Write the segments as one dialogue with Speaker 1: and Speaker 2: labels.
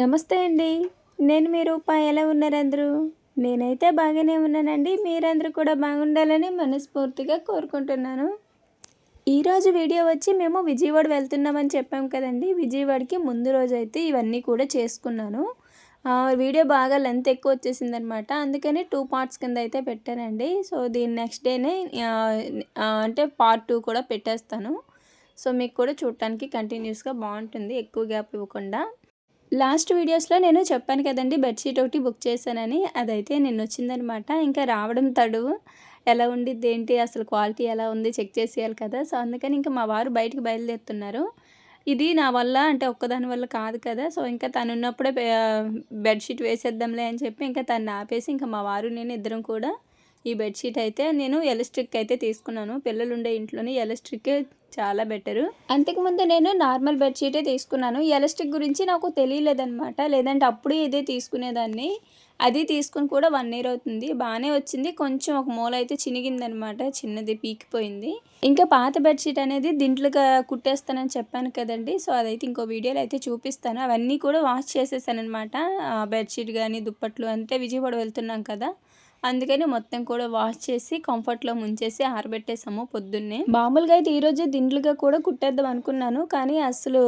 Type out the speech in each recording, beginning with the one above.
Speaker 1: నమస్తే అండి. నేను మీ రూపా. ఎలా ఉన్నారు అందరూ? నేనైతే బాగానే ఉన్నానండి. మీరందరూ కూడా బాగుండాలని మనస్ఫూర్తిగా కోరుకుంటున్నాను. ఈరోజు వీడియో వచ్చి మేము విజయవాడ వెళ్తున్నామని చెప్పాం కదండి. విజయవాడకి ముందు రోజు అయితే ఇవన్నీ కూడా చేసుకున్నాను. వీడియో బాగా లెంత్ ఎక్కువ వచ్చేసింది అనమాట అందుకని టూ పార్ట్స్ కింద అయితే పెట్టానండి. సో దీని నెక్స్ట్ డేనే అంటే పార్ట్ టూ కూడా పెట్టేస్తాను. సో మీకు కూడా చూడటానికి కంటిన్యూస్గా బాగుంటుంది. ఎక్కువ గ్యాప్ ఇవ్వకుండా. లాస్ట్ వీడియోస్లో నేను చెప్పాను కదండి బెడ్షీట్ ఒకటి బుక్ చేశానని. అదైతే నిన్న వచ్చిందనమాట ఇంకా రావడం తడువు ఎలా ఉండిద్ది ఏంటి? అసలు క్వాలిటీ ఎలా ఉంది? చెక్ చేసేయాలి కదా. సో అందుకని ఇంకా మా వారు బయటికి బయలుదేరుతున్నారు. ఇది నా వల్ల అంటే ఒక్కదాని వల్ల కాదు కదా. సో ఇంకా తను ఉన్నప్పుడే బెడ్షీట్ వేసేద్దాంలే అని చెప్పి ఇంకా తను ఆపేసి ఇంకా మా వారు నేను ఇద్దరం కూడా ఈ బెడ్షీట్ అయితే నేను ఎలక్ట్రిక్ అయితే తీసుకున్నాను. పిల్లలు ఉండే ఇంట్లోనే ఎలక్ట్రిక్ చాలా బెటరు. అంతకుముందు నేను నార్మల్ బెడ్షీటే తీసుకున్నాను. ఎలక్ట్రిక్ గురించి నాకు తెలియలేదనమాట లేదంటే అప్పుడు ఇదే తీసుకునేదాన్ని. అది తీసుకుని కూడా వన్ ఇయర్ అవుతుంది. బాగానే వచ్చింది. కొంచెం ఒక మూల అయితే చినిగిందనమాట చిన్నది పీకిపోయింది. ఇంకా పాత బెడ్షీట్ అనేది దీంట్లోగా కుట్టేస్తానని చెప్పాను కదండి. సో అదైతే ఇంకో వీడియోలో అయితే చూపిస్తాను. అవన్నీ కూడా వాష్ చేసేసాను అనమాట బెడ్షీట్ కానీ దుప్పట్లు అంటే విజయవాడ వెళ్తున్నాం కదా. అందుకని మొత్తం కూడా వాష్ చేసి కంఫర్ట్లో ముంచేసి ఆరబెట్టేసాము పొద్దున్నే. మామూలుగా అయితే ఈరోజు దిండ్లుగా కూడా కుట్టేద్దాం అనుకున్నాను కానీ అసలు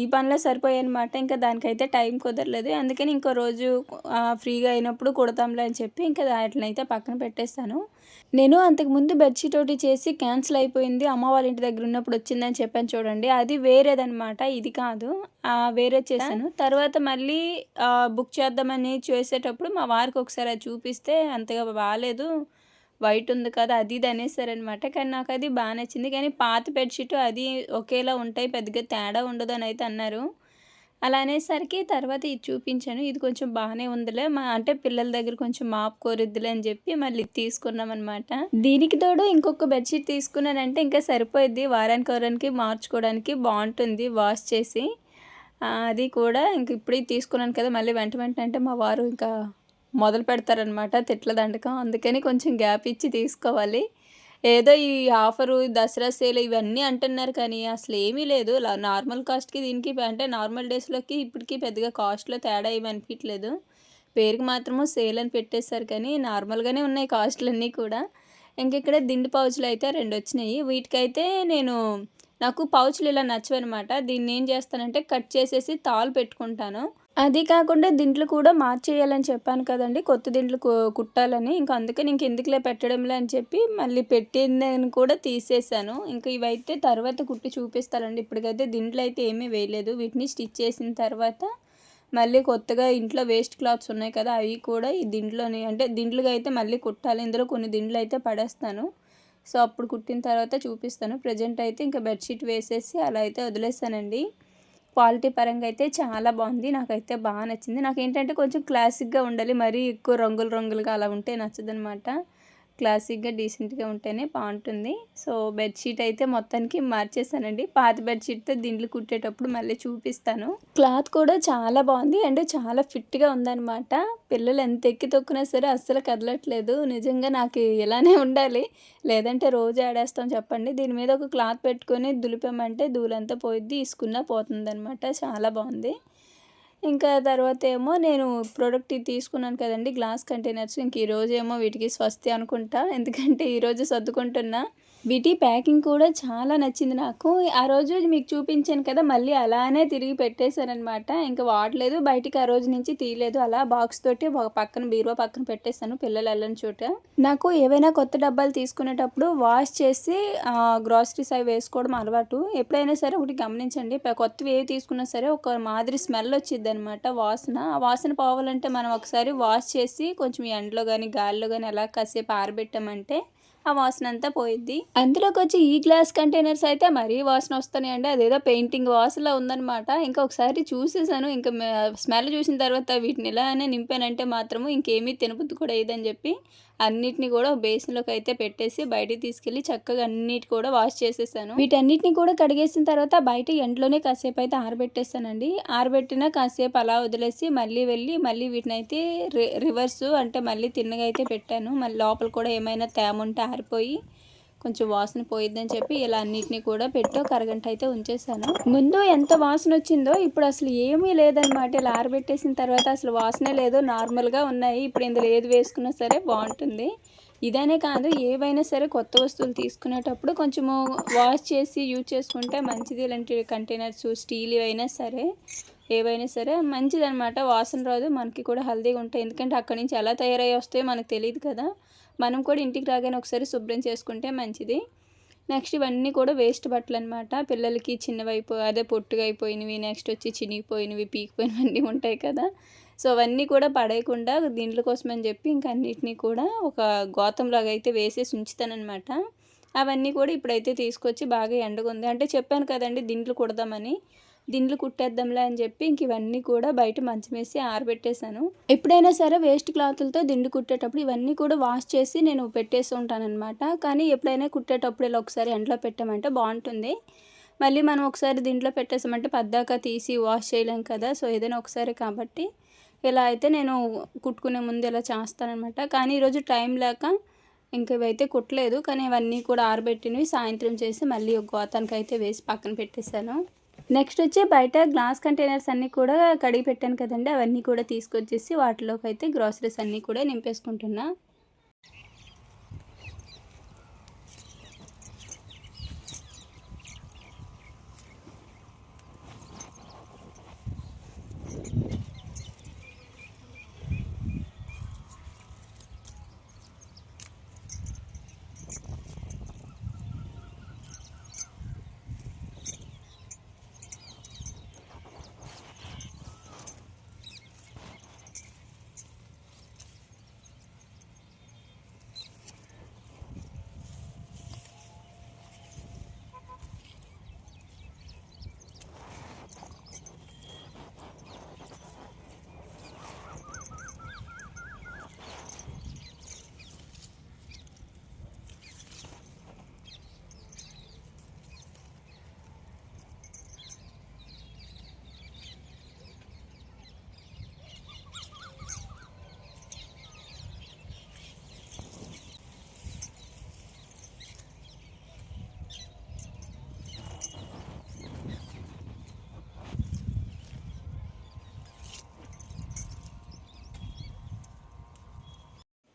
Speaker 1: ఈ పనిలో సరిపోయాయన్నమాట ఇంకా దానికైతే టైం కుదరలేదు. అందుకని ఇంకో రోజు ఫ్రీగా అయినప్పుడు కుడతాంలే అని చెప్పి ఇంకా వాటినైతే పక్కన పెట్టేస్తాను. నేను అంతకుముందు బెడ్షీట్ ఒకటి చేసి క్యాన్సిల్ అయిపోయింది. అమ్మ వాళ్ళ ఇంటి దగ్గర ఉన్నప్పుడు వచ్చిందని చెప్పాను చూడండి. అది వేరేదనమాట ఇది కాదు. వేరే చేశాను. తర్వాత మళ్ళీ బుక్ చేద్దామని చేసేటప్పుడు మా వారికి ఒకసారి అది చూపిస్తే అంత అంతగా బాగాలేదు వైట్ ఉంది కదా అది ఇది అనేసారనమాట. కానీ నాకు అది బాగా నచ్చింది. కానీ పాత బెడ్షీట్ అది ఒకేలా ఉంటాయి పెద్దగా తేడా ఉండదు అని అయితే అన్నారు. అలా అనేసరికి తర్వాత ఇది చూపించాను. ఇది కొంచెం బాగానే ఉందిలే. మా అంటే పిల్లల దగ్గర కొంచెం మాపు కోరిద్దులే అని చెప్పి మళ్ళీ ఇది తీసుకున్నాం అనమాట దీనికి తోడు ఇంకొక బెడ్షీట్ తీసుకున్నానంటే ఇంకా సరిపోయిద్ది. వారానికి వారానికి మార్చుకోవడానికి బాగుంటుంది వాష్ చేసి. అది కూడా ఇంక ఇప్పుడు తీసుకున్నాను కదా మళ్ళీ వెంట వెంటనే అంటే మా వారు ఇంకా మొదలు పెడతారనమాట తిట్ల దండకం. అందుకని కొంచెం గ్యాప్ ఇచ్చి తీసుకోవాలి. ఏదో ఈ ఆఫరు దసరా సేల్ ఇవన్నీ అంటున్నారు కానీ అసలు ఏమీ లేదు. నార్మల్ కాస్ట్కి దీనికి అంటే నార్మల్ డేస్లోకి ఇప్పటికి పెద్దగా కాస్ట్లో తేడా ఏమి అనిపించలేదు పేరుకి మాత్రము సేల్ అని పెట్టేశారు కానీ నార్మల్గానే ఉన్నాయి కాస్ట్లన్నీ కూడా. ఇంక ఇక్కడ దిండు పౌచులు అయితే రెండు వచ్చినాయి. వీటికైతే నేను నాకు పౌచులు ఇలా నచ్చవన్నమాట. దీన్ని ఏం చేస్తానంటే కట్ చేసేసి తాళ్ళు పెట్టుకుంటాను. అది కాకుండా దింట్లు కూడా మార్చేయాలని చెప్పాను కదండి. కొత్త దింట్లు కుట్టాలని. ఇంకా అందుకని ఇంక ఎందుకులే పెట్టడంలే అని చెప్పి మళ్ళీ పెట్టిందని కూడా తీసేసాను. ఇంకా ఇవైతే తర్వాత కుట్టి చూపిస్తానండి. ఇప్పటికైతే దిండ్లు అయితే ఏమీ వేయలేదు. వీటిని స్టిచ్ చేసిన తర్వాత మళ్ళీ కొత్తగా ఇంట్లో వేస్ట్ క్లాత్స్ ఉన్నాయి కదా అవి కూడా ఈ దింట్లోని. అంటే దింట్లుగా అయితే మళ్ళీ కుట్టాలి. ఇందులో కొన్ని దిండ్లు అయితే పడేస్తాను. సో అప్పుడు కుట్టిన తర్వాత చూపిస్తాను. ప్రజెంట్ అయితే ఇంకా బెడ్షీట్ వేసేసి అలా అయితే వదిలేసానండి. క్వాలిటీ పరంగా అయితే చాలా బాగుంది. నాకైతే బాగా నచ్చింది. నాకు ఏంటంటే కొంచెం క్లాసిక్గా ఉండాలి. మరీ ఎక్కువ రంగులు రంగులుగా అలా ఉంటే నచ్చదనమాట. క్లాసిక్గా డీసెంట్గా ఉంటేనే బాగుంటుంది. సో బెడ్షీట్ అయితే మొత్తానికి మార్చేసానండి. పాత బెడ్షీట్తో దిండ్లు కుట్టేటప్పుడు మళ్ళీ చూపిస్తాను. క్లాత్ కూడా చాలా బాగుంది. అండ్ చాలా ఫిట్గా ఉందన్నమాట. పిల్లలు ఎంత ఎక్కి తొక్కినా సరే అస్సలు కదలట్లేదు. నిజంగా నాకు ఇలానే ఉండాలి. లేదంటే రోజు ఆడేస్తాం చెప్పండి. దీని మీద ఒక క్లాత్ పెట్టుకొని దులిపామంటే దూలంతా పోయిద్ది. తీసుకున్నా పోతుంది చాలా బాగుంది. ఇంకా తర్వాత ఏమో నేను ప్రోడక్ట్ ఇది తీసుకున్నాను కదండి గ్లాస్ కంటైనర్స్ ఇంక ఈరోజు ఏమో వీటికి స్వస్తి అనుకుంటా. ఎందుకంటే ఈరోజు సర్దుకుంటున్నా. వీటి ప్యాకింగ్ కూడా చాలా నచ్చింది నాకు. ఆ రోజు మీకు చూపించాను కదా మళ్ళీ అలానే తిరిగి పెట్టేశారనమాట. ఇంకా వాడలేదు బయటికి ఆ రోజు నుంచి తీయలేదు. అలా బాక్స్ తోటి పక్కన బీరువా పక్కన పెట్టేశాను పిల్లలు వెళ్ళని చోట. నాకు ఏవైనా కొత్త డబ్బాలు తీసుకునేటప్పుడు వాష్ చేసి గ్రాసరీస్ అవి వేసుకోవడం అలవాటు. ఎప్పుడైనా సరే ఒకటి గమనించండి. కొత్తవి ఏవి తీసుకున్నా సరే ఒక మాదిరి స్మెల్ వచ్చింది అనమాట వాసన. ఆ వాసన పోవాలంటే మనం ఒకసారి వాష్ చేసి కొంచెం ఎండలో కానీ గాలిలో కానీ అలా కాసేపు ఆరబెట్టామంటే ఆ వాసన అంతా పోయిద్ది. అందులోకి వచ్చి ఈ గ్లాస్ కంటైనర్స్ అయితే మరీ వాసన వస్తున్నాయి అండి అదేదో పెయింటింగ్ వాసనలా ఉందన్నమాట. ఇంకా ఒకసారి చూసేసాను. ఇంకా స్మెల్ చూసిన తర్వాత వీటిని ఇలానే నింపానంటే మాత్రము ఇంకేమీ తినబుద్ధి కూడా అయ్యేదని చెప్పి అన్నిటిని కూడా బేసిన్లోకి అయితే పెట్టేసి బయటికి తీసుకెళ్ళి చక్కగా అన్నిటి కూడా వాష్ చేసేసాను. వీటన్నిటిని కూడా కడిగేసిన తర్వాత బయట ఎండలోనే కాసేపు అయితే ఆరబెట్టేస్తానండి ఆరబెట్టిన కాసేపు అలా వదిలేసి మళ్ళీ వెళ్ళి మళ్ళీ వీటిని అయితే రి రివర్స్ అంటే మళ్ళీ తిన్నగా అయితే పెట్టాను. మళ్ళీ లోపల కూడా ఏమైనా తేమ ఉంటే ఆరిపోయి కొంచెం వాసన పోయిద్దని చెప్పి ఇలా అన్నిటినీ కూడా పెట్టి ఒక అరగంట అయితే ఉంచేసాను ముందు ఎంత వాసన వచ్చిందో ఇప్పుడు అసలు ఏమీ లేదనమాట ఇలా ఆరబెట్టేసిన తర్వాత అసలు వాసనే లేదు. నార్మల్గా ఉన్నాయి. ఇప్పుడు ఇందులో ఏది వేసుకున్నా సరే బాగుంటుంది. ఇదనే కాదు ఏవైనా సరే కొత్త వస్తువులు తీసుకునేటప్పుడు కొంచెము వాష్ చేసి యూజ్ చేసుకుంటే మంచిది. ఇలాంటి కంటైనర్స్ స్టీల్ అయినా సరే ఏవైనా సరే మంచిదనమాట వాసన రాదు. మనకి కూడా హెల్దీగా ఉంటాయి. ఎందుకంటే అక్కడి నుంచి ఎలా తయారయ్యి వస్తాయో మనకు తెలియదు కదా. మనం కూడా ఇంటికి రాగానే ఒకసారి శుభ్రం చేసుకుంటే మంచిది. నెక్స్ట్ ఇవన్నీ కూడా వేస్ట్ బట్టలు అనమాట పిల్లలకి చిన్నవైపో అదే పొట్టుగా అయిపోయినవి నెక్స్ట్ వచ్చి చినిగిపోయినవి పీకిపోయినవన్నీ ఉంటాయి కదా. సో అవన్నీ కూడా పడేయకుండా దీంట్ల కోసం అని చెప్పి ఇంక అన్నిటినీ కూడా ఒక గోతంలాగా అయితే వేసేసి ఉంచుతానమాట అవన్నీ కూడా ఇప్పుడైతే తీసుకొచ్చి బాగా ఎండగుంది. అంటే చెప్పాను కదండి దీంట్లో కుడదామని. దిండ్లు కుట్టేద్దాంలే అని చెప్పి ఇంక ఇవన్నీ కూడా బయట మంచం వేసి ఆరబెట్టేశాను. ఎప్పుడైనా సరే వేస్ట్ క్లాతులతో దిండు కుట్టేటప్పుడు ఇవన్నీ కూడా వాష్ చేసి నేను పెట్టేసి ఉంటానన్నమాట. కానీ ఎప్పుడైనా కుట్టేటప్పుడు ఇలా ఒకసారి ఎండలో పెట్టామంటే బాగుంటుంది. మళ్ళీ మనం ఒకసారి దీంట్లో పెట్టేసామంటే పద్దాక తీసి వాష్ చేయలేం కదా సో ఏదైనా ఒకసారి కాబట్టి ఇలా అయితే నేను కుట్టుకునే ముందు ఇలా చేస్తానమాట కానీ ఈరోజు టైం లేక ఇంక ఇవైతే కుట్టలేదు. కానీ ఇవన్నీ కూడా ఆరబెట్టినవి సాయంత్రం చేసి మళ్ళీ ఒక గోతానికి అయితే వేసి పక్కన పెట్టేశాను. నెక్స్ట్ వచ్చి బయట గ్లాస్ కంటైనర్స్ అన్నీ కూడా కడిగి పెట్టాను కదండి అవన్నీ కూడా తీసుకొచ్చేసి వాటిలోకి అయితే గ్రాసరీస్ అన్నీ కూడా నింపేసుకుంటున్నా.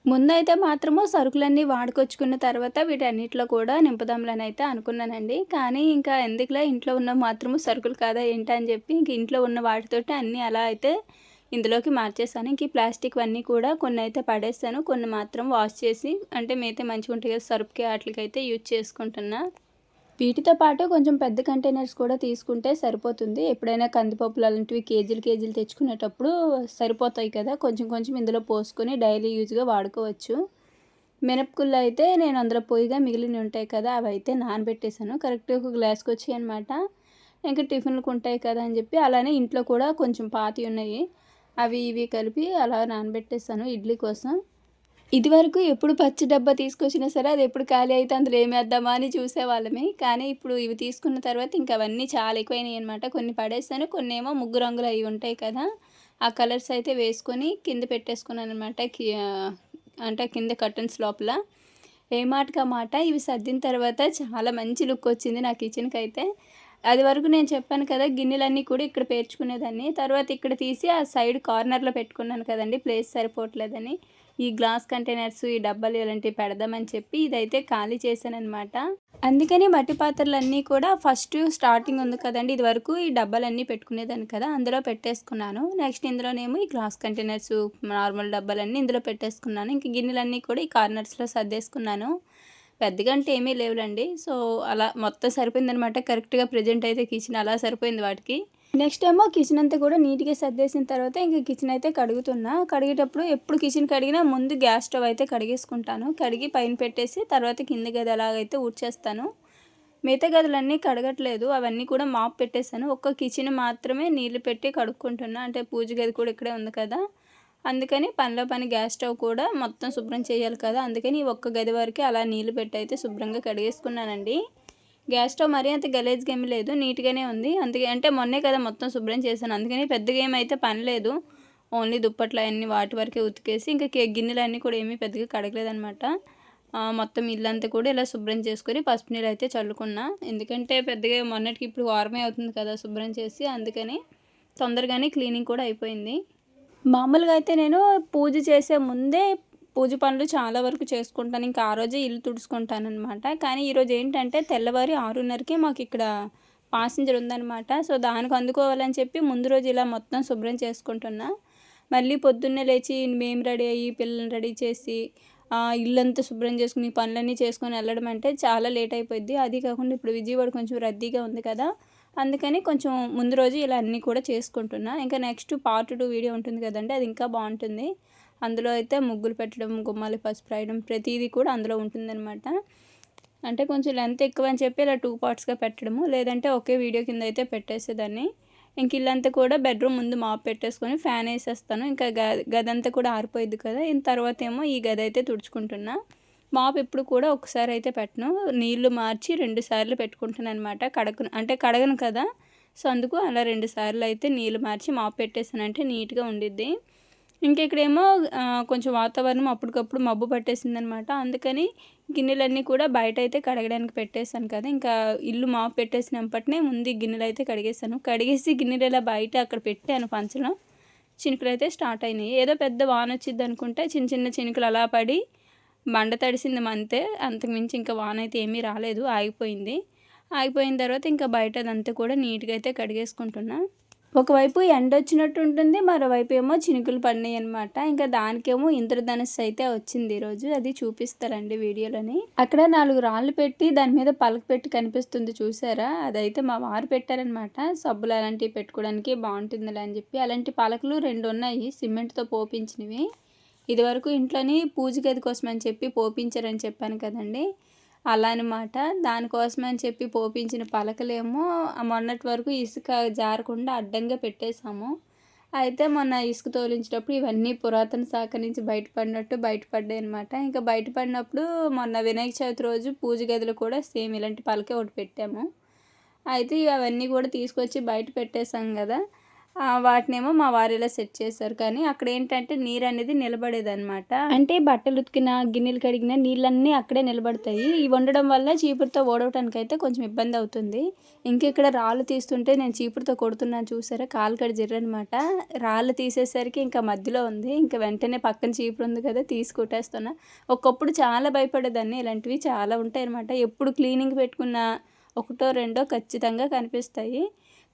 Speaker 1: ముందైతే మాత్రము సరుకులన్నీ వాడుకొచ్చుకున్న తర్వాత వీటన్నిటిలో కూడా నింపుదాంలని అయితే అనుకున్నానండి. కానీ ఇంకా ఎందుకులే ఇంట్లో ఉన్న మాత్రము సరుకులు కాదా ఏంటని చెప్పి ఇంక ఇంట్లో ఉన్న వాటితోటి అన్నీ అలా అయితే ఇందులోకి మార్చేసాను. ఇంక ఈ ప్లాస్టిక్ అన్నీ కూడా కొన్ని అయితే పడేస్తాను. కొన్ని మాత్రం వాష్ చేసి అంటే మిగతా మంచిగా ఉంటాయి కదా సరుపుకి వాటికి అయితే యూజ్ చేసుకుంటున్నా. వీటితో పాటు కొంచెం పెద్ద కంటైనర్స్ కూడా తీసుకుంటే సరిపోతుంది. ఎప్పుడైనా కందిపప్పులు అలాంటివి కేజీలు కేజీలు తెచ్చుకునేటప్పుడు సరిపోతాయి కదా. కొంచెం కొంచెం ఇందులో పోసుకొని డైలీ యూజ్గా వాడుకోవచ్చు. మినపకుళ్ళు అయితే నేను అందులో పొయ్యిగా మిగిలిన ఉంటాయి కదా అవి అయితే నానబెట్టేశాను. కరెక్ట్గా ఒక గ్లాస్కి వచ్చాయి అనమాట ఇంకా టిఫిన్లకు ఉంటాయి కదా అని చెప్పి అలానే ఇంట్లో కూడా కొంచెం పాతి ఉన్నాయి. అవి ఇవి కలిపి అలా నానబెట్టేస్తాను ఇడ్లీ కోసం. ఇదివరకు ఎప్పుడు పచ్చి డబ్బా తీసుకొచ్చినా సరే అది ఎప్పుడు ఖాళీ అయితే అందులో ఏమేద్దామా అని చూసేవాళ్ళమే. కానీ ఇప్పుడు ఇవి తీసుకున్న తర్వాత ఇంకా అవన్నీ చాలా ఎక్కువైనాయి అనమాట కొన్ని పడేస్తాను కొన్ని ఏమో ముగ్గు రంగులు అవి ఉంటాయి కదా ఆ కలర్స్ అయితే వేసుకొని కింద పెట్టేసుకున్నాను అనమాట అంటే కింద కర్టన్స్ లోపల. ఏ మాటకి ఆ మాట ఇవి సర్దిన తర్వాత చాలా మంచి లుక్ వచ్చింది నా కిచెన్కి అయితే అది వరకు నేను చెప్పాను కదా గిన్నెలన్నీ కూడా ఇక్కడ పేర్చుకునేదాన్ని. తర్వాత ఇక్కడ తీసి ఆ సైడ్ కార్నర్లో పెట్టుకున్నాను కదండి ప్లేస్ సరిపోవట్లేదని. ఈ గ్లాస్ కంటైనర్స్ ఈ డబ్బాలు ఇలాంటివి పెడదామని చెప్పి ఇదైతే ఖాళీ చేశానమాట అనమాట అందుకని మట్టి పాత్రలన్నీ కూడా ఫస్ట్ స్టార్టింగ్ ఉంది కదండి ఇది వరకు ఈ డబ్బాలన్నీ పెట్టుకునేదాన్ని కదా అందులో పెట్టేసుకున్నాను. నెక్స్ట్ ఇందులోనేమో ఈ గ్లాస్ కంటైనర్స్ నార్మల్ డబ్బాలన్నీ ఇందులో పెట్టేసుకున్నాను. ఇంక గిన్నెలన్నీ కూడా ఈ కార్నర్స్లో సర్దేసుకున్నాను. పెద్దగా అంటే ఏమీ లేవులండి. సో అలా మొత్తం సరిపోయిందనమాట కరెక్ట్గా ప్రజెంట్ అయితే కిచెన్ అలా సరిపోయింది వాటికి. నెక్స్ట్ ఏమో కిచెన్ అంతా కూడా నీట్గా సర్దేసిన తర్వాత ఇంకా కిచెన్ అయితే కడుగుతున్నా. కడిగేటప్పుడు ఎప్పుడు కిచెన్ కడిగినా ముందు గ్యాస్ స్టవ్ అయితే కడిగేసుకుంటాను. కడిగి పైన పెట్టేసి తర్వాత కింద గది అలాగైతే ఊడ్చేస్తాను. మిగతా గదులన్నీ కడగట్లేదు. అవన్నీ కూడా మాప్ పెట్టేశాను. ఒక్క కిచెన్ మాత్రమే నీళ్ళు పెట్టి కడుక్కుంటున్నా. అంటే పూజ గది కూడా ఇక్కడే ఉంది కదా. అందుకని పనిలో పని గ్యాస్ స్టవ్ కూడా మొత్తం శుభ్రం చేయాలి కదా. అందుకని ఒక్క గది వరకు అలా నీళ్ళు పెట్టి అయితే శుభ్రంగా కడిగేసుకున్నానండి. గ్యాస్ స్టవ్ మరీ అంత గలేజ్గా ఏమీ లేదు నీట్గానే ఉంది. అందుకే అంటే మొన్నే కదా మొత్తం శుభ్రం చేశాను. అందుకని పెద్దగా ఏమైతే పని లేదు. ఓన్లీ దుప్పట్లు అవన్నీ వాటి వరకే ఉతికేసి ఇంకా గిన్నెలు అన్నీ కూడా ఏమీ పెద్దగా కడగలేదనమాట మొత్తం ఇల్లంతా కూడా ఇలా శుభ్రం చేసుకొని పసుపు నీళ్ళు అయితే చల్లుకున్నా. ఎందుకంటే పెద్దగా మొన్నటికి ఇప్పుడు వారమే అవుతుంది కదా శుభ్రం చేసి అందుకని తొందరగానే క్లీనింగ్ కూడా అయిపోయింది. మామూలుగా అయితే నేను పూజ చేసే ముందే పూజ పనులు చాలా వరకు చేసుకుంటాను. ఇంకా ఆ రోజే ఇల్లు తుడుచుకుంటాను అనమాట కానీ ఈరోజు ఏంటంటే తెల్లవారి ఆరున్నరకే మాకు ఇక్కడ పాసింజర్ ఉందన్నమాట. సో దానికి అందుకోవాలని చెప్పి ముందు రోజు ఇలా మొత్తం శుభ్రం చేసుకుంటున్నా. మళ్ళీ పొద్దున్నే లేచి మేము రెడీ అయ్యి పిల్లల్ని రెడీ చేసి ఆ, ఇల్లంతా శుభ్రం చేసుకుని పనులన్నీ చేసుకొని వెళ్ళడం అంటే చాలా లేట్ అయిపోయింది అది కాకుండా ఇప్పుడు విజయవాడ కొంచెం రద్దీగా ఉంది కదా. అందుకని కొంచెం ముందు రోజు ఇలా అన్నీ కూడా చేసుకుంటున్నా. ఇంకా నెక్స్ట్ పార్ట్ టూ వీడియో ఉంటుంది కదండి అది ఇంకా బాగుంటుంది. అందులో అయితే ముగ్గులు పెట్టడం గుమ్మాలు పసుపు రాయడం ప్రతిదీ కూడా అందులో ఉంటుందన్నమాట. అంటే కొంచెం లెంత్ ఎక్కువ అని చెప్పి ఇలా టూ పార్ట్స్గా పెట్టడము లేదంటే ఒకే వీడియో కింద అయితే పెట్టేసేదాన్ని. ఇంక ఇల్లంతా కూడా బెడ్రూమ్ ముందు మాప్ పెట్టేసుకొని ఫ్యాన్ వేసేస్తాను. ఇంకా గ గదంతా కూడా ఆరిపోయింది కదా ఇంత తర్వాత ఏమో ఈ గది అయితే తుడుచుకుంటున్నా. మాప్ ఎప్పుడు కూడా ఒకసారి అయితే పెట్టను. నీళ్ళు మార్చి రెండు సార్లు పెట్టుకుంటాను అనమాట కడగను అంటే కడగను కదా. సో అందుకు అలా రెండు సార్లు అయితే నీళ్ళు మార్చి మాప్ పెట్టేసానంటే నీట్గా ఉండిద్ది. ఇంక ఇక్కడేమో కొంచెం వాతావరణం అప్పటికప్పుడు మబ్బు పట్టేసిందనమాట. అందుకని గిన్నెలన్నీ కూడా బయట అయితే కడగడానికి పెట్టేశాను కదా. ఇంకా ఇల్లు మాపు పెట్టేసినప్పటినే ముందు గిన్నెలు అయితే కడిగేసాను కడిగేసి గిన్నెలు ఇలా బయట అక్కడ పెట్టాను పంచలో. చినుకులు అయితే స్టార్ట్ అయినాయి. ఏదో పెద్ద వాన వచ్చింది అనుకుంటే చిన్న చిన్న చినుకులు అలా పడి బండ తడిసింది అంతే. అంతకుమించి ఇంకా వాన అయితే ఏమీ రాలేదు. ఆగిపోయింది. ఆగిపోయిన తర్వాత ఇంకా బయట అదంతా కూడా నీట్గా అయితే కడిగేసుకుంటున్నా. ఒకవైపు ఎండ వచ్చినట్టు ఉంటుంది మరోవైపు ఏమో చినుకులు పడినాయి అనమాట ఇంకా దానికేమో ఇంద్రధనుస్సు అయితే వచ్చింది ఈరోజు అది చూపిస్తారండి వీడియోలోని. అక్కడ నాలుగు రాళ్ళు పెట్టి దాని మీద పలక పెట్టి కనిపిస్తుంది చూసారా? అదైతే మా వారు పెట్టారనమాట సబ్బులు అలాంటివి పెట్టుకోవడానికి బాగుంటుందిలే అని చెప్పి. అలాంటి పలకలు రెండు ఉన్నాయి సిమెంట్తో పోపించినవి. ఇదివరకు ఇంట్లోని పూజ గది కోసం అని చెప్పి పోపించారని చెప్పాను కదండి. అలా అనమాట దానికోసం అని చెప్పి పోపించిన పలకలేమో మొన్నటి వరకు ఇసుక జారకుండా అడ్డంగా పెట్టేశాము. అయితే మొన్న ఇసుక తోలించేటప్పుడు ఇవన్నీ పురాతన శాఖ నుంచి బయటపడినట్టు బయటపడ్డాయి అనమాట ఇంకా బయటపడినప్పుడు మొన్న వినాయక చవితి రోజు పూజ గదిలో కూడా సేమ్ ఇలాంటి పలకే ఒకటి పెట్టాము. అయితే ఇవి అవన్నీ కూడా తీసుకొచ్చి బయట పెట్టేశాం కదా. వాటినేమో మా వారు ఇలా సెట్ చేశారు. కానీ అక్కడ ఏంటంటే నీరు అనేది నిలబడేది అనమాట అంటే బట్టలు ఉతికిన గిన్నెలు కడిగిన నీళ్ళన్నీ అక్కడే నిలబడతాయి. ఇవి ఉండడం వల్ల చీపురుతో ఓడవటానికి అయితే కొంచెం ఇబ్బంది అవుతుంది. ఇంకా ఇక్కడ రాళ్ళు తీస్తుంటే నేను చీపురుతో కొడుతున్నాను చూసారా? కాలు కడి జర్రనమాట రాళ్ళు తీసేసరికి ఇంకా మధ్యలో ఉంది. ఇంకా వెంటనే పక్కన చీపురు ఉంది కదా తీసి కొట్టేస్తున్నా. ఒకప్పుడు చాలా భయపడేదాన్ని. ఇలాంటివి చాలా ఉంటాయి అనమాట ఎప్పుడు క్లీనింగ్ పెట్టుకున్న ఒకటో రెండో ఖచ్చితంగా కనిపిస్తాయి.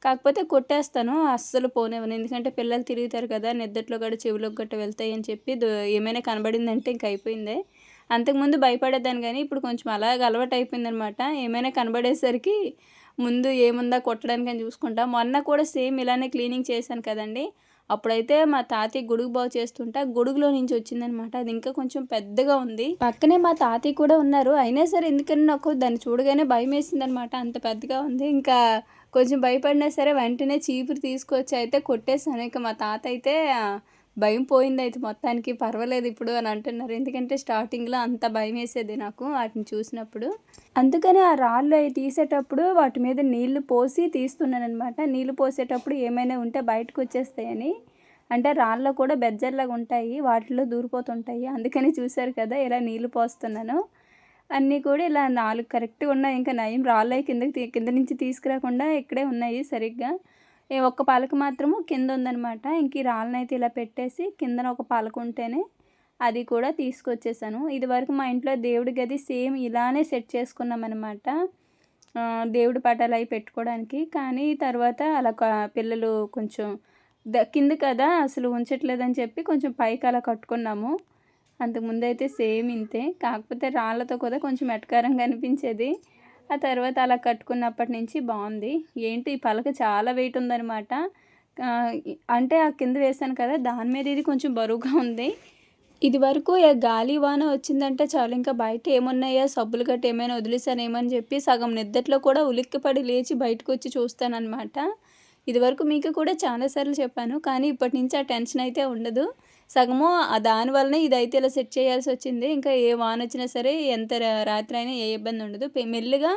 Speaker 1: కాకపోతే కొట్టేస్తాను అస్సలు పోనివ్వను. ఎందుకంటే పిల్లలు తిరుగుతారు కదా నిద్దట్లో కూడా చెవిలోకి గట్ట వెళ్తాయి అని చెప్పి ఏమైనా కనబడిందంటే ఇంక అయిపోయిందే. అంతకుముందు భయపడేదాన్ని కానీ ఇప్పుడు కొంచెం అలాగ అలవాటు అయిపోయిందనమాట ఏమైనా కనబడేసరికి ముందు ఏముందా కొట్టడానికి అని చూసుకుంటా. మొన్న కూడా సేమ్ ఇలానే క్లీనింగ్ చేశాను కదండి. అప్పుడైతే మా తాతయ్య గొడుగు బాగు చేస్తుంటే. గొడుగులో నుంచి వచ్చిందనమాట. అది ఇంకా కొంచెం పెద్దగా ఉంది. పక్కనే మా తాతయ్య కూడా ఉన్నారు. అయినా సరే ఎందుకని నాకు దాన్ని చూడగానే భయం వేసిందనమాట అంత పెద్దగా ఉంది. ఇంకా కొంచెం భయపడినా సరే వెంటనే చీపురు తీసుకొచ్చి అయితే కొట్టేశాను. ఇంకా మా తాత అయితే భయం పోయింది అయితే మొత్తానికి. పర్వాలేదు ఇప్పుడు అని అంటున్నారు. ఎందుకంటే స్టార్టింగ్లో అంత భయం వేసేది నాకు వాటిని చూసినప్పుడు. అందుకని ఆ రాళ్ళు అవి తీసేటప్పుడు వాటి మీద నీళ్ళు పోసి తీస్తున్నాను అనమాట నీళ్ళు పోసేటప్పుడు ఏమైనా ఉంటే బయటకు వచ్చేస్తాయని అంటే రాళ్ళలో కూడా బెజ్జర్లాగా ఉంటాయి వాటిలో దూరిపోతుంటాయి. అందుకని చూశారు కదా ఇలా నీళ్ళు పోస్తున్నాను. అన్నీ కూడా ఇలా నాలుగు కరెక్ట్గా ఉన్నాయి. ఇంకా నయం రాళ్ళై కిందకి తీ- కింద నుంచి తీసుకురాకుండా ఇక్కడే ఉన్నాయి సరిగ్గా. ఒక్క పలక మాత్రము కింద ఉందన్నమాట. ఇంక ఈ రాళ్ళనైతే అయితే ఇలా పెట్టేసి కిందన ఒక పలక ఉంటేనే అది కూడా తీసుకొచ్చేసాను. ఇది వరకు మా ఇంట్లో దేవుడి గది సేమ్ ఇలానే సెట్ చేసుకున్నాం అనమాట దేవుడి పటాలు అవి పెట్టుకోవడానికి. కానీ తర్వాత అలా పిల్లలు కొంచెం ద కింద కదా అసలు ఉంచట్లేదని చెప్పి కొంచెం పైకి అలా కట్టుకున్నాము. అంతకుముందు అయితే సేమ్ ఇంతే. కాకపోతే రాళ్ళతో కూడా కొంచెం ఎటకారంగా అనిపించేది. ఆ తర్వాత అలా కట్టుకున్నప్పటి నుంచి బాగుంది. ఏంటి ఈ పలక చాలా వెయిట్ ఉందన్నమాట. అంటే ఆ కింద వేసాను కదా దాని మీద ఇది కొంచెం బరువుగా ఉంది. ఇది వరకు గాలి వాన వచ్చిందంటే చాలు ఇంకా బయట ఏమున్నాయా సబ్బులు గట్ట ఏమైనా వదిలేసానేమని చెప్పి సగం నిద్దట్లో కూడా ఉలిక్కిపడి లేచి బయటకు వచ్చి చూస్తానన్నమాట. ఇది వరకు మీకు కూడా చాలాసార్లు చెప్పాను కానీ ఇప్పటి నుంచి ఆ టెన్షన్ అయితే ఉండదు. సగము దానివల్లనే ఇది అయితే ఇదైతే ఇలా సెట్ చేయాల్సి వచ్చింది. ఇంకా ఏ వాన వచ్చినా సరే ఎంత రాత్రి అయినా ఏ ఇబ్బంది ఉండదు. పె- మెల్లిగా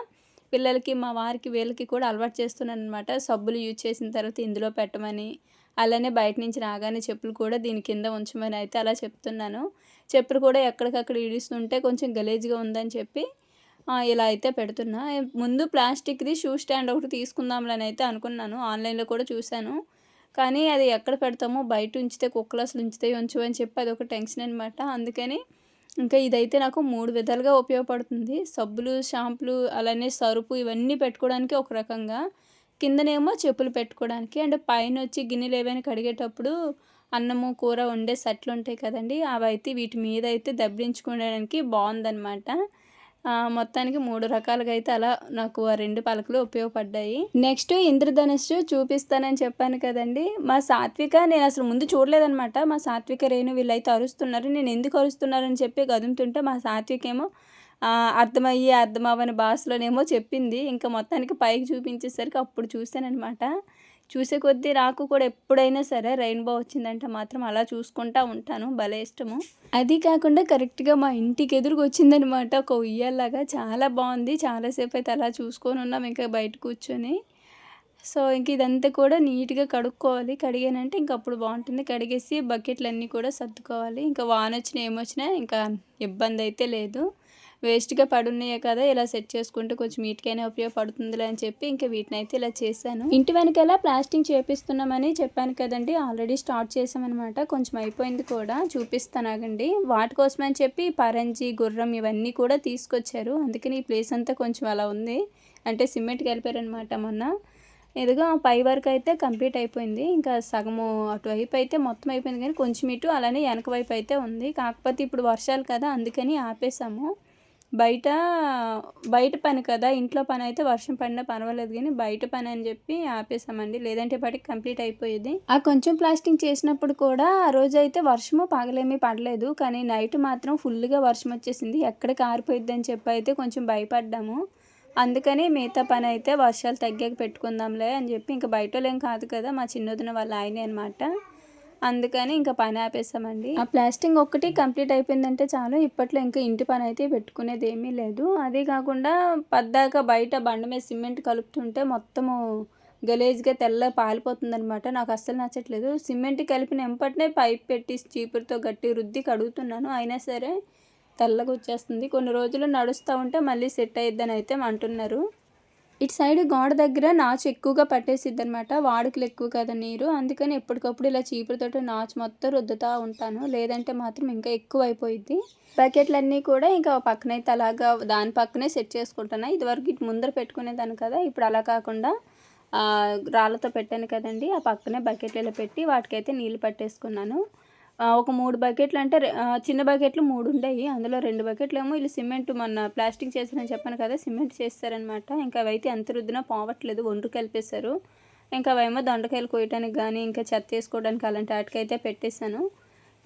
Speaker 1: పిల్లలకి మా వారికి వీళ్ళకి కూడా అలవాటు చేస్తున్నాను అనమాట సబ్బులు యూజ్ చేసిన తర్వాత ఇందులో పెట్టమని అలానే బయట నుంచి రాగానే చెప్పులు కూడా దీని కింద ఉంచమని అయితే అలా చెప్తున్నాను. చెప్పులు కూడా ఎక్కడికక్కడ ఇడుస్తుంటే కొంచెం గలీజ్గా ఉందని చెప్పి ఇలా అయితే పెడుతున్నా. ముందు ప్లాస్టిక్ది షూ స్టాండ్ ఒకటి తీసుకుందాంలని అయితే అనుకున్నాను. ఆన్లైన్లో కూడా చూశాను. కానీ అది ఎక్కడ పెడతామో బయట ఉంచితే కుక్కలు అసలు ఉంచుతాయి ఉంచవని చెప్పి అది ఒక టెన్షన్ అనమాట అందుకని ఇంకా ఇదైతే నాకు మూడు విధాలుగా ఉపయోగపడుతుంది. సబ్బులు షాంపులు అలానే సరుపు ఇవన్నీ పెట్టుకోవడానికి ఒక రకంగా. కిందనేమో చెప్పులు పెట్టుకోవడానికి. అండ్ పైన వచ్చి గిన్నెలు ఏవైనా కడిగేటప్పుడు అన్నము కూర వండే సెట్లు ఉంటాయి కదండి అవి అయితే వీటి మీద అయితే దబ్బించుకోవడానికి బాగుందన్నమాట. మొత్తానికి మూడు రకాలుగా అయితే అలా నాకు ఆ రెండు పలకలు ఉపయోగపడ్డాయి. నెక్స్ట్ ఇంద్రధనుస్సు చూపిస్తానని చెప్పాను కదండి. మా సాత్విక నేను అసలు ముందు చూడలేదనమాట మా సాత్విక రేణు వీళ్ళైతే అరుస్తున్నారు. నేను ఎందుకు అరుస్తున్నారని చెప్పి గదుముతుంటే మా సాత్విక ఏమో అర్థమయ్యి అర్థం అవ్వని భాషలోనేమో చెప్పింది. ఇంకా మొత్తానికి పైకి చూపించేసరికి అప్పుడు చూశానమాట చూసే కొద్దీ నాకు కూడా ఎప్పుడైనా సరే రెయిన్బో వచ్చిందంటే మాత్రం అలా చూసుకుంటా ఉంటాను. భలే ఇష్టము. అది కాకుండా కరెక్ట్గా మా ఇంటికి ఎదురుకు వచ్చిందనమాట ఒక ఉయ్యాలాగా చాలా బాగుంది. చాలాసేపు అయితే అలా చూసుకొని ఉన్నాం ఇంకా బయట కూర్చొని. సో ఇంక ఇదంతా కూడా నీట్గా కడుక్కోవాలి. కడిగానంటే ఇంక అప్పుడు బాగుంటుంది. కడిగేసి బకెట్లు అన్నీ కూడా సర్దుకోవాలి. ఇంకా వాన వచ్చినా ఏమొచ్చినా ఇంకా ఇబ్బంది అయితే లేదు. వేస్ట్గా పడున్నాయే కదా ఇలా సెట్ చేసుకుంటే కొంచెం నీట్గానే ఉపయోగపడుతుందిలే అని చెప్పి ఇంకా వీటిని అయితే ఇలా చేశాను. ఇంటి వెనకాల ప్లాస్టింగ్ చేపిస్తున్నామని చెప్పాను కదండి ఆల్రెడీ స్టార్ట్ చేసామన్నమాట కొంచెం అయిపోయింది కూడా చూపిస్తాను ఆగండి. వాటి కోసమని చెప్పి పరంజి గుర్రం ఇవన్నీ కూడా తీసుకొచ్చారు అందుకని ఈ ప్లేస్ అంతా కొంచెం అలా ఉంది అంటే సిమెంట్ కలిపారనమాట మొన్న. ఇదిగో పై వరకు అయితే కంప్లీట్ అయిపోయింది ఇంకా సగము అటువైపు అయితే మొత్తం అయిపోయింది కానీ కొంచెం ఇటు అలానే వెనక వైపు అయితే ఉంది కాకపోతే ఇప్పుడు వర్షాలు కదా అందుకని ఆపేసాము. బయట బయట పని కదా ఇంట్లో పని అయితే వర్షం పడినా పర్వాలేదు కానీ బయట పని అని చెప్పి ఆపేసామండి. లేదంటే పాటికి కంప్లీట్ అయిపోయేది. ఆ కొంచెం ప్లాస్టింగ్ చేసినప్పుడు కూడా ఆ రోజు అయితే వర్షము పగలేమీ పడలేదు. కానీ నైట్ మాత్రం ఫుల్గా వర్షం వచ్చేసింది. ఎక్కడికి ఆరిపోయిద్ది అని చెప్పి అయితే కొంచెం భయపడ్డాము. అందుకని మిగతా పని అయితే వర్షాలు తగ్గాక పెట్టుకుందాంలే అని చెప్పి ఇంకా బయట ఏం కాదు కదా మా చిన్నదిన వాళ్ళ ఆయనే అనమాట అందుకని ఇంకా పని ఆపేసామండి. ఆ ప్లాస్టింగ్ ఒక్కటి కంప్లీట్ అయిపోయిందంటే చాలు. ఇప్పట్లో ఇంకా ఇంటి పని అయితే పెట్టుకునేది ఏమీ లేదు. అదే కాకుండా పద్దాక బయట బండ మీద సిమెంట్ కలుపుతుంటే మొత్తము గలేజ్గా తెల్ల పాలిపోతుంది అనమాట నాకు అస్సలు నచ్చట్లేదు. సిమెంట్ కలిపిన ఎంపటినే పైప్ పెట్టి చీపురుతో గట్టి రుద్ది కడుగుతున్నాను. అయినా సరే తెల్లగా వచ్చేస్తుంది. కొన్ని రోజులు నడుస్తూ ఉంటే మళ్ళీ సెట్ అయ్యిద్దని అయితే అంటున్నారు. ఇటు సైడ్ గోడ దగ్గర నాచు ఎక్కువగా పట్టేసిద్ది అనమాట వాడుకలు ఎక్కువ కదా నీరు. అందుకని ఎప్పటికప్పుడు ఇలా చీపులతోటి నాచు మొత్తం రుద్దుతూ ఉంటాను. లేదంటే మాత్రం ఇంకా ఎక్కువ అయిపోయింది బకెట్లన్నీ కూడా ఇంకా పక్కనైతే అలాగా దాని పక్కనే సెట్ చేసుకుంటున్నా. ఇదివరకు ఇటు ముందర పెట్టుకునేదాన్ని కదా. ఇప్పుడు అలా కాకుండా రాళ్ళతో పెట్టాను కదండి. ఆ పక్కనే బకెట్లలో పెట్టి వాటికైతే నీళ్ళు పట్టేసుకున్నాను. ఒక మూడు బకెట్లు అంటే చిన్న బకెట్లు మూడు ఉండేవి అందులో రెండు బకెట్లు ఏమో వీళ్ళు సిమెంట్ మొన్న ప్లాస్టిక్ చేశారని చెప్పాను కదా సిమెంట్ చేస్తారనమాట ఇంకా అవైతే ఎంత రుద్దినా పోవట్లేదు ఒండ్రు కలిపేశారు. ఇంకా అవేమో దొండకాయలు కోయటానికి కానీ ఇంకా చెత్త వేసుకోవడానికి అలాంటి వాటికైతే పెట్టేశాను.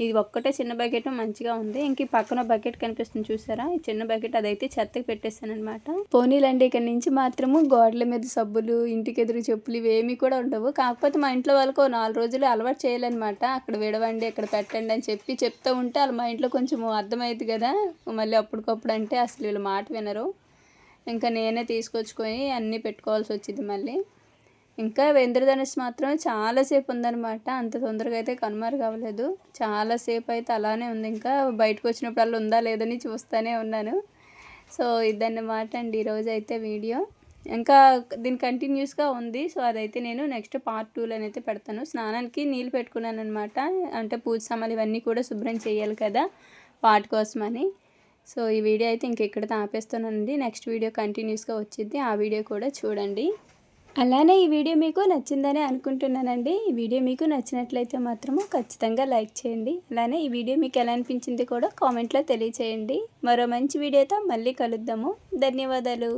Speaker 1: ఇది ఒక్కటే చిన్న బకెట్ మంచిగా ఉంది. ఇంక పక్కన బకెట్ కనిపిస్తుంది చూసారా? ఈ చిన్న బకెట్ అదైతే చెత్తకి పెట్టేస్తాను అనమాట పోనీలండి ఇక్కడ నుంచి మాత్రము గోడల మీద సబ్బులు ఇంటికి ఎదురు చెప్పులు ఇవేమీ కూడా ఉండవు. కాకపోతే మా ఇంట్లో వాళ్ళకు నాలుగు రోజులు అలవాటు చేయాలన్నమాట. అక్కడ విడవండి అక్కడ పెట్టండి అని చెప్పి చెప్తూ ఉంటే వాళ్ళ మా ఇంట్లో కొంచెం అర్థమైంది కదా. మళ్ళీ అప్పటికప్పుడు అంటే అసలు వీళ్ళు మాట వినరు. ఇంకా నేనే తీసుకొచ్చుకొని అన్నీ పెట్టుకోవాల్సి వచ్చింది మళ్ళీ. ఇంకా ఇంద్రధనుష్ మాత్రం చాలాసేపు ఉందన్నమాట. అంత తొందరగా అయితే కనుమరుగు అవ్వలేదు చాలాసేపు అయితే అలానే ఉంది. ఇంకా బయటకు వచ్చినప్పుడల్లా ఉందా లేదని చూస్తూనే ఉన్నాను. సో ఇదన్నమాట అండి ఈరోజు అయితే వీడియో. ఇంకా దీని కంటిన్యూస్గా ఉంది. సో అదైతే నేను నెక్స్ట్ పార్ట్ టూలో అయితే పెడతాను. స్నానానికి నీళ్ళు పెట్టుకున్నాను అనమాట అంటే పూజ సామాన్లు ఇవన్నీ కూడా శుభ్రం చేయాలి కదా వాటి కోసమని. సో ఈ వీడియో అయితే ఇంకెక్కడ ఆపేస్తానండి నెక్స్ట్ వీడియో కంటిన్యూస్గా వచ్చింది ఆ వీడియో కూడా చూడండి. అలానే ఈ వీడియో మీకు నచ్చిందని అనుకుంటున్నానండి. ఈ వీడియో మీకు నచ్చినట్లయితే మాత్రము ఖచ్చితంగా లైక్ చేయండి. అలానే ఈ వీడియో మీకు ఎలా అనిపించింది కూడా కామెంట్లో తెలియచేయండి. మరో మంచి వీడియోతో మళ్ళీ కలుద్దాము. ధన్యవాదాలు.